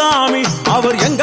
சாமி அவர் எங்க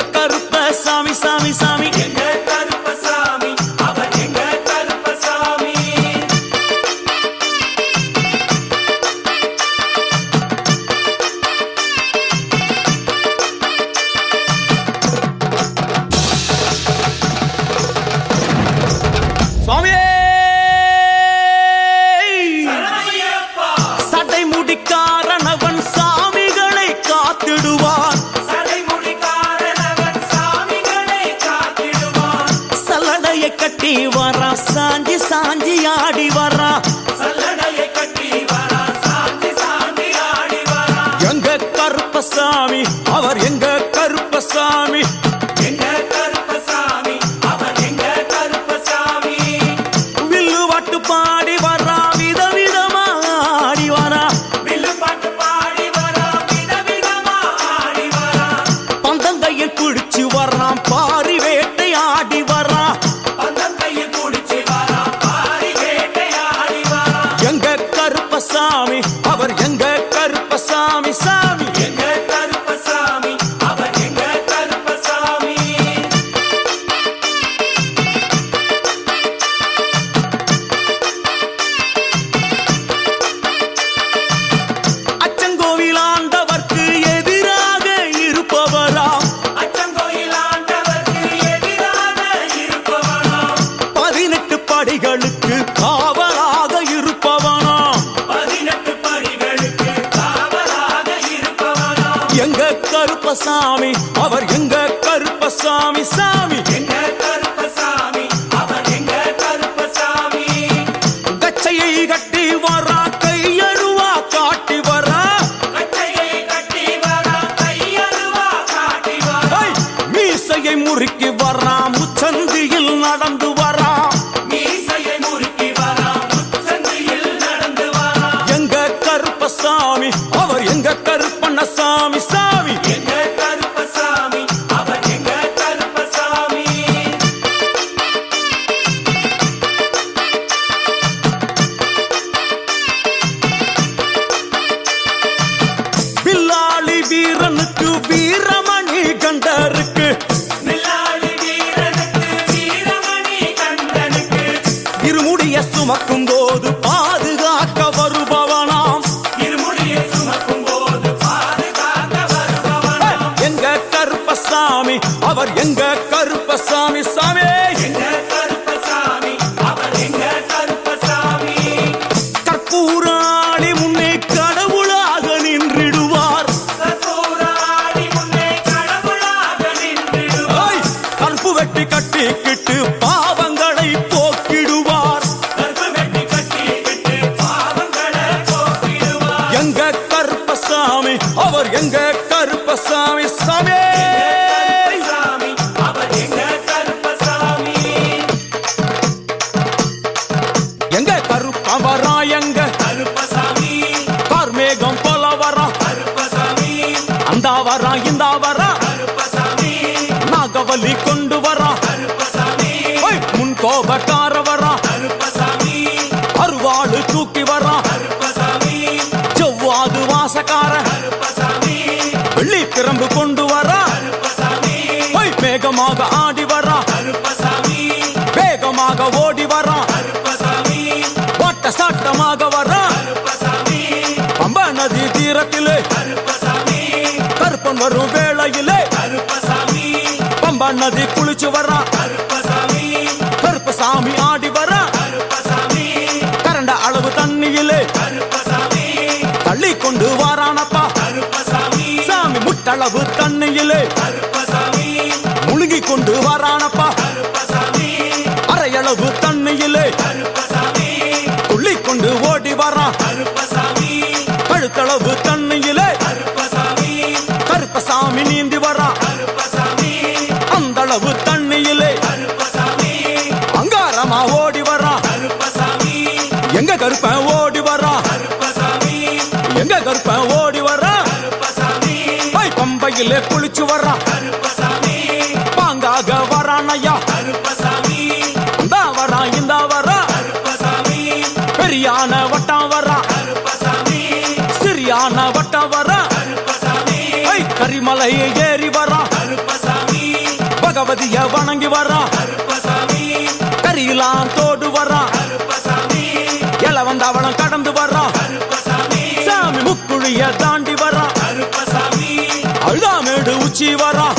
சாஞ்சி ஆடி வரா. எங்க கருப்பசாமி அவர் எங்க கருப்பசாமி? கருப்பசாமி அவர் எங்க கருப்பசாமி சாமி? எங்க கருப்பசாமி? அவர் எங்க கருப்பசாமி? கச்சையை கட்டி வரா கையருவா காட்டி வரா. கச்சையை கட்டி வரா கையருவா காட்டி வரா. மீசையை முறுக்கி வரா முச்சந்தியில் நடந்து பாதுகாக்க வருபவனாம். எங்க கருப்பசாமி அவர் எங்க கருப்பசாமி சாமி. அவர் எங்க கருப்பசாமி சாமி? வேகமாக ஆடி வரா வேகமாக ஓடி வரா வட்ட சாட்டமாக வரா பம்ப நதி தீரத்திலே. கருப்பன் வரும் வேளையிலே. பம்பா நதி குளிச்சு வரா கருப்பசாமி. ஆடி வரா கரண்ட அளவு தண்ணியிலே. தள்ளி கொண்டு வாரானப்பா. சாமி முட்டளவு தண்ணியிலே. கொண்டு வாரானப்பா. அரையளவு தண்ணியிலே துள்ளி கொண்டு ஓடி வரான் கழுத்தளவு தண்ணியிலே கருப்பசாமி. நீந்தி வரான் அந்த அளவு தண்ணியிலே அங்காரமா ஓடி வரான் எங்க கருப்பன் ஓடி வரான் எங்க கருப்பன் ஓடி வரான் பம்பையிலே குளிச்சு வரான் கருப்பசாமி பாங்காக வரான் ஐயா கருப்பசாமி. இந்த வரான் இந்த வரான் கருப்பசாமி. பெரியான வட்டம் வரான் கருப்பசாமி. சிறியான வட்டம் வரான் கருப்பசாமி கரிமலை ஏறி வரான் கருப்பசாமி. பகவதிய வணங்கி வரான் கருப்பசாமி. கரியெல்லாம் தோடு வரான் கருப்பசாமி. எல வந்தவளம் கடந்து வரான் கருப்பசாமி. சாமி முக்குழிய தாண்டி வரான் கருப்பசாமி. அழுதாமேடு உச்சி கருப்பசாமி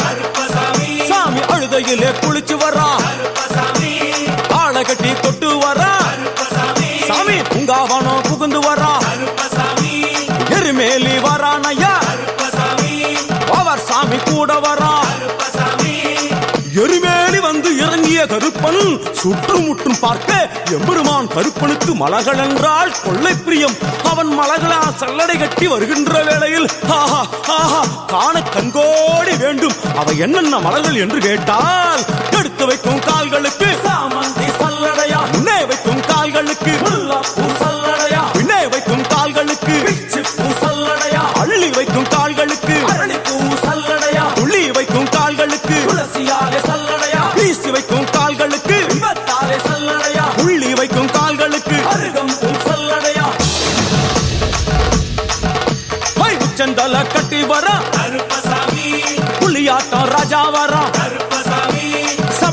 சாமி குளிச்சு வரான் ஆளை கட்டி தொட்டு வரான் சாமி பூங்காவனம் புகுந்து வரான் எருமேலி வரான் ஐயா. அவர் சாமி கூட வரான் கருப்பன் சுற்றுமுற்றும் பார்க்க எம்பெருமான் கருப்பனுக்கு மலகள் என்றால் கொள்ளை பிரியம். அவன் மலகளா சல்லடை கட்டி வருகின்ற வேளையில் ஆஹா ஆஹா காண கண்கோடி வேண்டும். அவை என்னென்ன மலர்கள் என்று கேட்டால் எடுத்து வைக்கும் கால்களுக்கு சாமந்தி சல்லடையா? முன்னே வைக்கும் கால்களுக்கு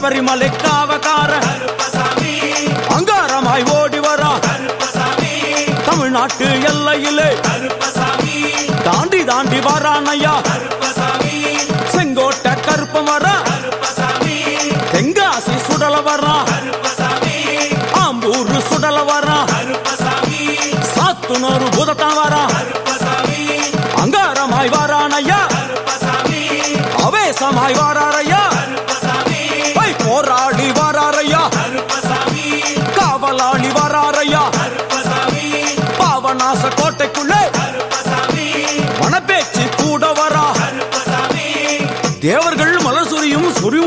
சபரிமலை காவக்கார அங்காரமாய் ஓடி வரா. தமிழ்நாட்டு எல்லையிலே. தாண்டி தாண்டி வரானையா. செங்கோட்ட செங்கோட்டை கருப்பம் வர. தெங்காசி சுடல வரா. ஆம்பூர் சுடல வரா. கருப்பசாமி சாத்துனூர் புதத்தான் வரான் அங்காரமாய் வரானையா. அவேசமாய் வாராரையா.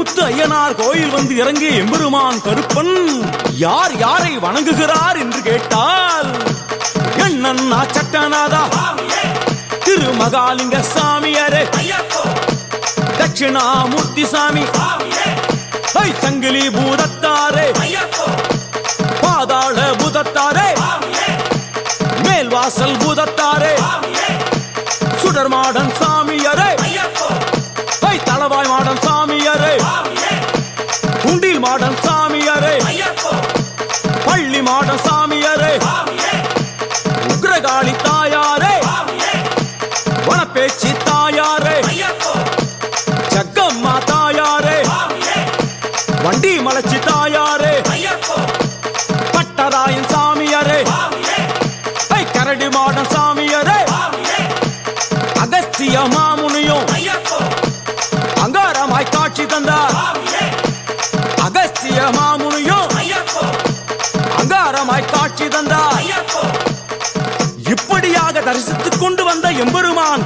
முத்து ஐயனார் கோயில் வந்து இறங்கி எம்பெருமான் கருப்பன் யார் யாரை வணங்குகிறார் என்று கேட்டால் என்னன்னா சட்டநாதா திருமகாலிங்க சாமியாரே ஐயப்போ தட்சிணாமூர்த்தி சாமி ஐ சங்கிலி பூதத்தாரே பாதாள பூதத்தாரே மேல்வாசல் பூதத்தாரே சுடர்மாடன் சாமியாரே ஐயப்போ ஐ தளவாய் மாடன் பள்ளி மாடன்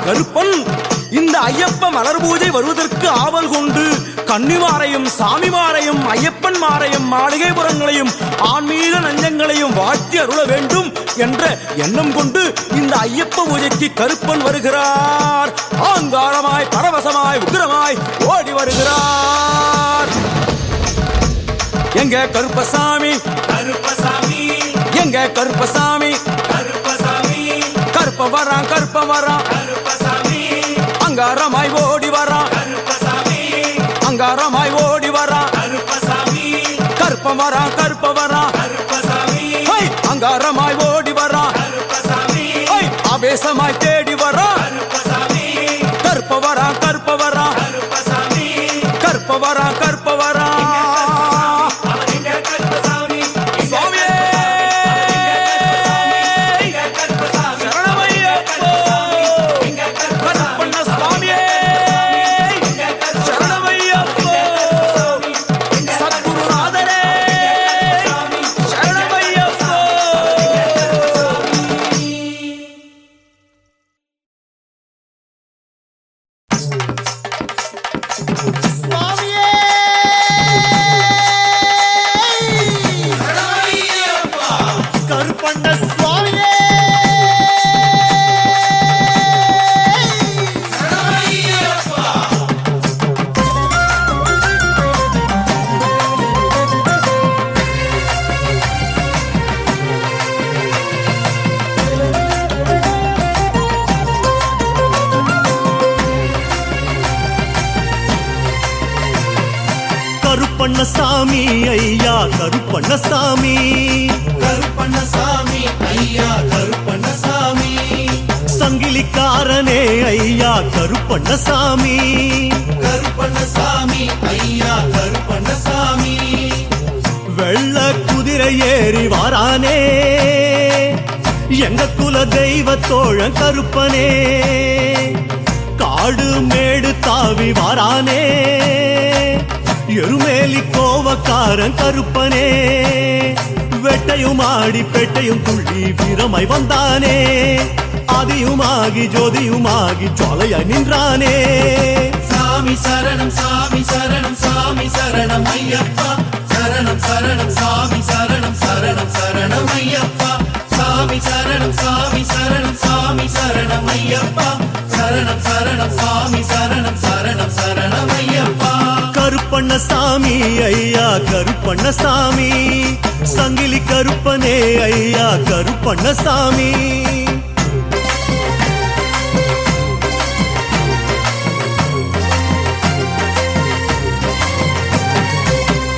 கருப்பன். இந்த ஐயப்ப மலர் பூஜை வருவதற்கு ஆவல் கொண்டு கன்னிமாரையும் சாமிமாரையும் ஐயப்பன் மாரையும் மாளிகைபுரங்களையும் ஆன்மீக நஞ்சங்களையும் வாழ்த்தி அருள வேண்டும் என்ற எண்ணம் கொண்டு இந்த ஐயப்ப பூஜைக்கு கருப்பன் வருகிறார். ஆங்காரமாய் பரவசமாய் உக்கிரமாய் ஓடி வருகிறார். எங்க கருப்பசாமி? கருப்பசாமி. எங்க கருப்பசாமி? கருப்பசாமி. கருப்ப வரான் கருப்ப வரான். அங்காரமாய் ஓடி வரா. அங்காரமாய் ஓடி வரா. கற்பம் வரா கற்பம் வரா. அங்காரமாய் ஓடி வரா. அவேசமாய் தேடி வரா. கருப்பண்ணசாமி ஐயா கருப்பண்ணசாமி. கருப்பண்ணசாமி ஐயா கருப்பண்ணசாமி. சங்கிலிக்காரனே ஐயா கருப்பண்ணசாமி. கருப்பண்ணசாமி ஐயா கருப்பண்ணசாமி. வெள்ள குதிரை ஏறி வாரானே. எங்க குல தெய்வ தோழன் கருப்பனே. காடு மேடு தாவி வாரானே. எருமேலி கோவக்காரன் கருப்பனே. வெட்டையும் ஆடி பெட்டையும் துள்ளி வீரமாய் வந்தானே. ஆதியுமாகி ஜோதியுமாகி ஜோலைய நின்றானே. சாமி சரணம் சாமி சரணம் சாமி சரணம் ஐயப்பா. சரணம் சரணம் சாமி சரணம் சரணம் சரணம் ஐயப்பா. சாமி சரணம் சாமி சரணம் சாமி சரணம் ஐயப்பா. சரணம் சரணம் சாமி சரணம் சரணம் சரணம் ஐயப்பா. கருப்பண்ண சாமி ஐயா கருப்பண்ண சாமி சங்கிலி கருப்பனே ஐயா கருப்பண்ண சாமி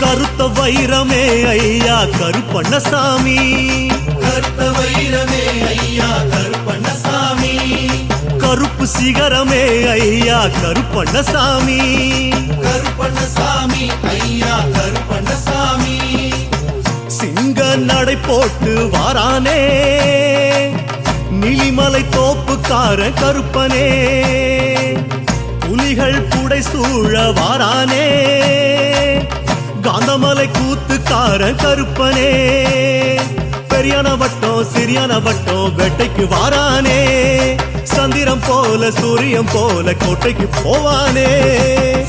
கருத்த வைரமே ஐயா கருப்பண்ண சாமி கருத்த வைரமே ஐயா கருப்பண்ண கருப்பு சிகரமே ஐயா கருப்பண்ணசாமி. கருப்பண்ணசாமி ஐயா கருப்பண்ணசாமி. சிங்க நடை போட்டு வாரானே. நீலிமலை தோப்புக்கார கருப்பனே. புலிகள் புடை சூழ வாரானே. காந்தமலை கூத்துக்கார கருப்பனே. பெரியான வட்டம் சிறியான வட்டம் வேட்டைக்கு வாரானே. சந்திரம் போல சூரியன் போல கோட்டைக்கு போவானே.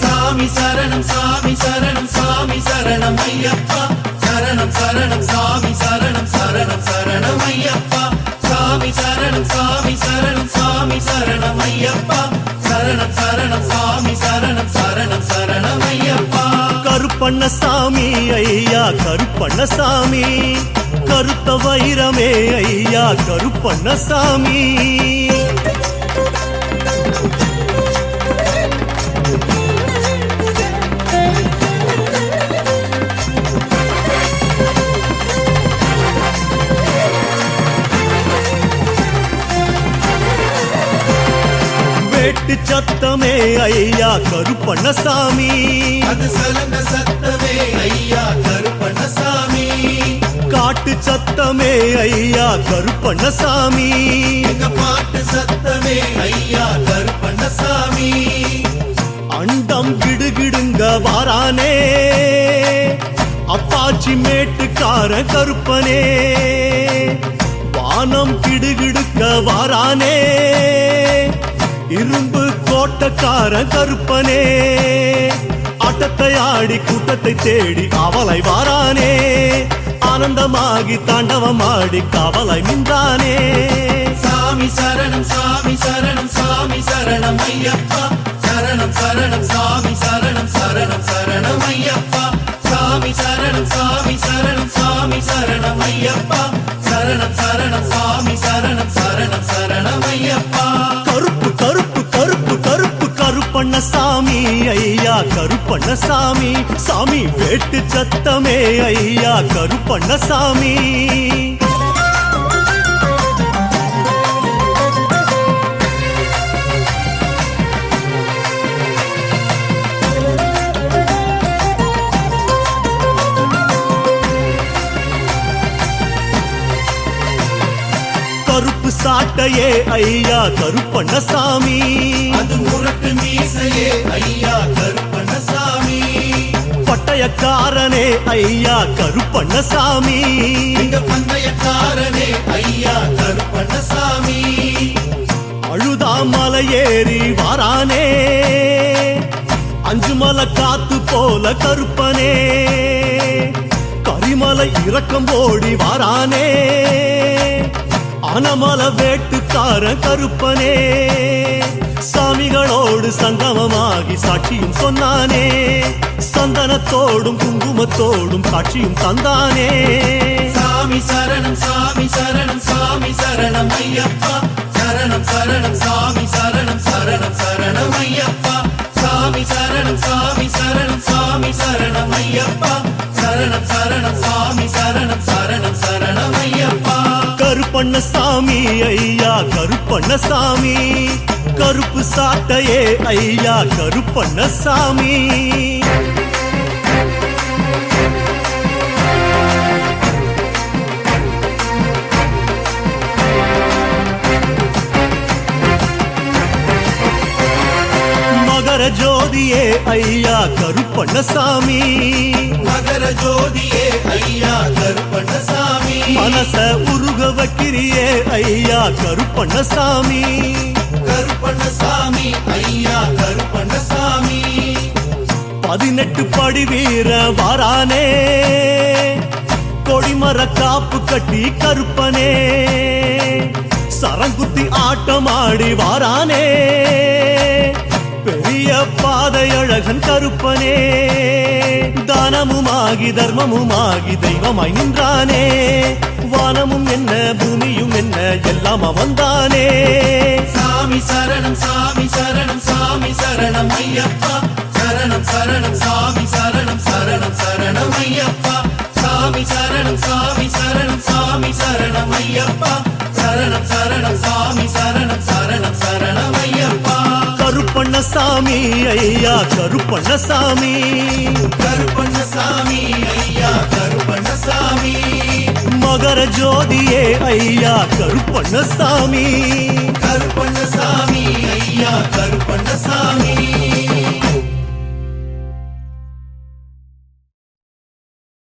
சாமி சரணம் சாமி சரணம் சாமி சரணம் ஐயப்பா. சரணம் சரணம் சாமி சரணம் சரணம் சரணம் ஐயப்பா. சாமி சரணம் சாமி சரணம் சாமி சரணம் ஐயப்பா. சரணம் சரணம் சாமி சரணம் சரணம் சரணம் ஐயப்பா. கருப்பண்ணசாமி ஐயா கருப்பண்ணசாமி கருத்த வைரமே ஐயா கருப்பண்ணசாமி வேட்டு சத்தமே ஐயா கருப்பண்ணசாமி. அது சலங்க சத்தமே ஐயா கருப்பண்ணசாமி. காட்டு சத்தமே ஐயா கருப்பண்ணசாமி. எங்க பாட்டு சத்தமே ஐயா கருப்பண்ணசாமி. அண்டம் கிடுகிடுங்க வாரானே. அப்பாச்சி மேட்டுக்கார கருப்பனே. வானம் கிடுகிடுக்க வாரானே. இரும்பு கோட்டக்கார கருப்பனே. ஆட்டத்தை ஆடி கூட்டத்தை தேடி அவளை வாரானே. ஆனந்தமாகி தாண்டவம் ஆடி கவலை நின்றானே. சாமி சரணம் சாமி சரணம் சாமி சரணம் ஐயப்பா. சரணம் சரணம் சாமி சரணம் சரணம் சரணம் ஐயப்பா. சாமி சரணம் சாமி சரணம் சாமி சரணம் ஐயப்பா. ஐயா கருப்பண்ண சாமி சாமி வேட்டு சத்தமே ஐயா கருப்பண்ண சாமி கருப்பு சாட்டையே ஐயா கருப்பண்ண சாமி அது முரட்டு நீ ஐயா கருப்பண்ணசாமி பட்டயக்காரனே ஐயா கருப்பண்ணசாமி எங்க பந்தயக்காரனே ஐயா கருப்பண்ணசாமி அழுதா மலையேறி வாரானே. அஞ்சு மலை காத்து போல கருப்பனே. கரிமலை இறக்கம் ஓடி வாரானே. அனமல வேட்டுக்கார கருப்பனே. சாமிகளோடு சங்கமமாகி சாட்சியும் சொன்னானே. சந்தனத்தோடும் குங்குமத்தோடும் சாட்சியும் தந்தானே. சாமி சரணம் சாமி சரணம் சாமி சரணம் ஐயப்பா. சரணம் சரணம் சாமி சரணம் சரணம் சரணம் ஐயப்பா. சாமி சரணம் சாமி சரணம் சாமி சரணம் ஐயப்பா. சரணம் சரணம் சாமி சரணம் சரணம் சரணம் ஐயப்பா. கருப்பண்ணசாமி ஐயா கருப்பண்ணசாமி கருப்பு சாட்டையே ஐயா கருப்பண்ணசாமி. ஜோதியே ஐயா கருப்பண்ணசாமி. மகர ஜோதியே ஐயா கருப்பண்ணசாமி. மனச உருக வைக்கிறியே ஐயா கருப்பண்ணசாமி. கருப்பண்ணசாமி ஐயா கருப்பண்ணசாமி. பதினெட்டு படி வீர வாரானே. கொடிமர காப்பு கட்டி கருப்பனே. சரங்குத்தி ஆட்டமாடி வாரானே. பெரிய பாதை அழகன் கருப்பனே. தானமுமாகி தர்மமுமாகி தெய்வமாய் நின்றானே. வானமும் என்ன பூமியும் என்ன எல்லாம் அவன்தானே. சாமி சரணம் சாமி சரணம் சாமி சரணம் ஐயப்பா. சரணம் சரணம் சாமி சரணம் சரணம் சரணம் ஐயப்பா. சாமி சரணம் சாமி சரணம் சாமி சரணம் ஐயப்பா. சரணம் சரணம் சாமி சரணம் சரணம் கருப்பண்ணசாமி ஐயா கருப்பண்ணசாமி. கருப்பண்ணசாமி ஐயா கருப்பண்ணசாமி. மகர ஜோதியே ஐயா கருப்பண்ணசாமி. கருப்பண்ணசாமி ஐயா கருப்பண்ணசாமி.